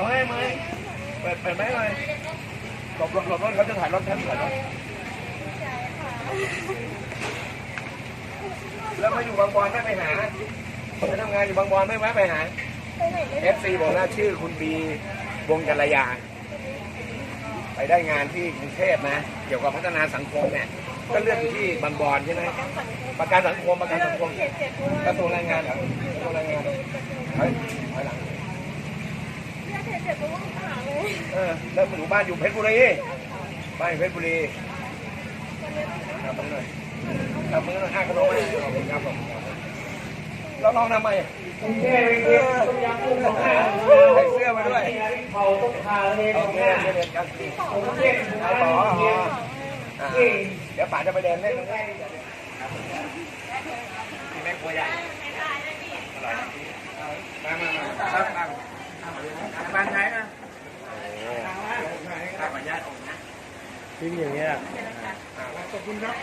น้อยไหมเปิดเปิดไหมหน่อยหลบหลบหลบรถเขาจะถ่ายรถฉันถ่ายรถแล้วมาอยู่บางบอนไม่ไปหาไปทำงานอยู่บางบอนไม่แวะไปหาไปไหนไม่เอฟซีบอกว่าชื่อคุณบีวงกัลยา ไปได้งานที่กรุงเทพนะ เกี่ยวกับพัฒนาสังคมเนี่ย ก็เลือกอยู่ที่บางบอนใช่ไหมประกันสังคมประกันสังคมเจ็ดเจ็ดเพราะว่ากระทรวงแรงงานเหรอกระทรวงแรงงาน แล้วหนูบ้านอยู่เพชรบุรีบ้านอยู่เพชรบุรีครับมือหน่อยครับมือหน่อยห้ากระโดดไปขอบคุณครับผมเราลองทำไมเออใส่เสื้อมาด้วยเขาต้องพาเลยเคเรียนกันสิผมเก่งเอาต่อเดี๋ยวป๋าจะไปเดินเล่นตรงนี้แม่ครัวใหญ่มามามาครับตั้งบ้านใช้นะข้าพญาติองค์นะ วิ่งอย่างเงี้ยขอบคุณครับ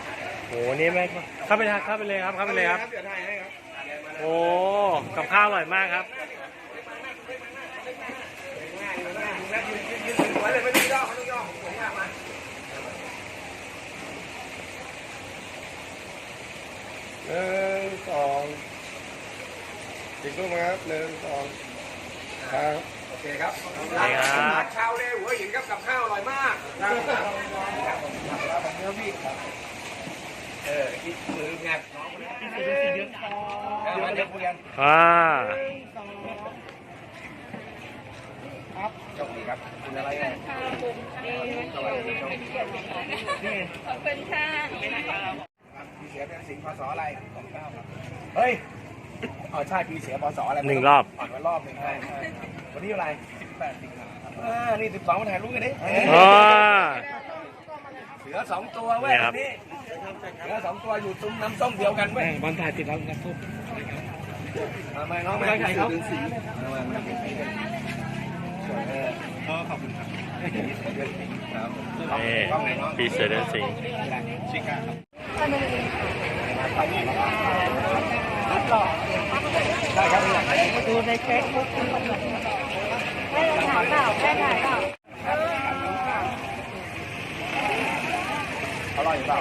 โหนี่แม่งเข้าไปเข้าไปเลยครับเข้าไปเลยครับ เดี๋ยวถ่ายให้ครับโอ้กับข้าวอร่อยมากครับง่ายอยู่ง่ายอยู่แล้วยืนยืนยืนสวยเลยไม่ต้องย่อไม่ต้องย่อผมว่ามาหนึ่งสองติดรูปมาครับหนึ่งสองครับโอเคครับได้ครับร้านข้าวเลยหัวหินครับกับข้าวอร่อยมากเออคิดมือไงน้องคนนี้เอามาเดี๋ยวคุยกันอ่าโชคดีครับคุณอะไรเนี่ยขอบคุณค่ะพี่เสียเป็นสิงห์พศอะไรสองเก้าครับ เฮ้ยอ๋อใช่พี่เสียพศอะไรหนึ่งรอบผ่อนมารอบหนึ่งใช่ใช่ วันนี้อะไรสิบแปดสิงหาครับอ่านี่สิบสองมาถ่ายรูปกันดิอ่าเสือสองตัวเว้ยนี่ครับ นี่เสือสองตัวอยู่ซุ้มน้ำส้มเดียวกันเว้ยบอลถ่ายติดแล้วครับทุกมามาน้องมาถ่ายเขามามามาเออขอบคุณครับครับนี่กล้องไหนน้องปีเสือเดินสิงห์ชิก้าครับ ได้ครับอยากไหนดูในเฟซบุ๊ก อร่อยเปล่า